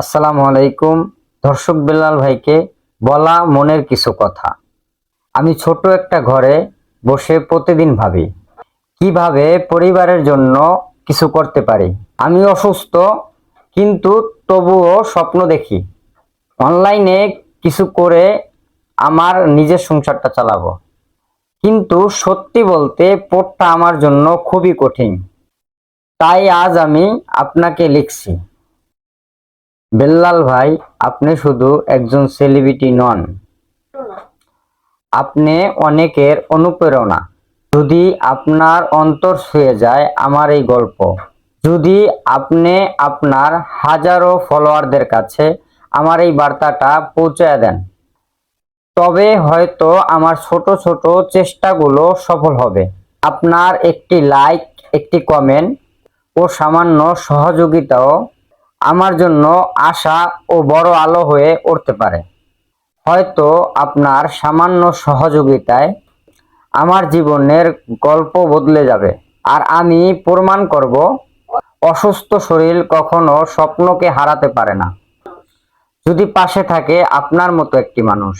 আসসালামু আলাইকুম। দর্শক বেলাল ভাইকে বলা মনের কিছু কথা। আমি ছোট একটা ঘরে বসে প্রতিদিন ভাবি, কীভাবে পরিবারের জন্য কিছু করতে পারি? আমি অসুস্থ, কিন্তু তবুও স্বপ্ন দেখি, অনলাইনে কিছু করে আমার নিজের সংসারটা চালাবো। কিন্তু সত্যি বলতে পোটটা আমার জন্য খুবই কঠিন। তাই আজ আমি আপনাকে লিখছি বেল্লাল ভাই, আপনি শুধু একজন সেলিব্রিটি নন। আপনি অনেকের অনুপ্রেরণা। যদি আপনার অন্তর ছুঁয়ে যায় আমার এই গল্প। যদি আপনি আপনার হাজারো ফলোয়ারদের কাছে আমার এই বার্তাটা পৌঁছে দেন, তবে হয়তো আমার ছোট ছোট চেষ্টাগুলো সফল হবে। আপনার একটি লাইক একটি কমেন্ট ও সামান্য সহযোগিতাও আমার জন্য আশা ও বড় আলো হয়ে উঠতে পারে। হয়তো আপনার সামান্য সহযোগিতায় আমার জীবনের গল্প বদলে যাবে আর আমি প্রমাণ করব, অসুস্থ শরীর কখনো স্বপ্নকে হারাতে পারে না। যদি পাশে থাকে আপনার মতো একটি মানুষ।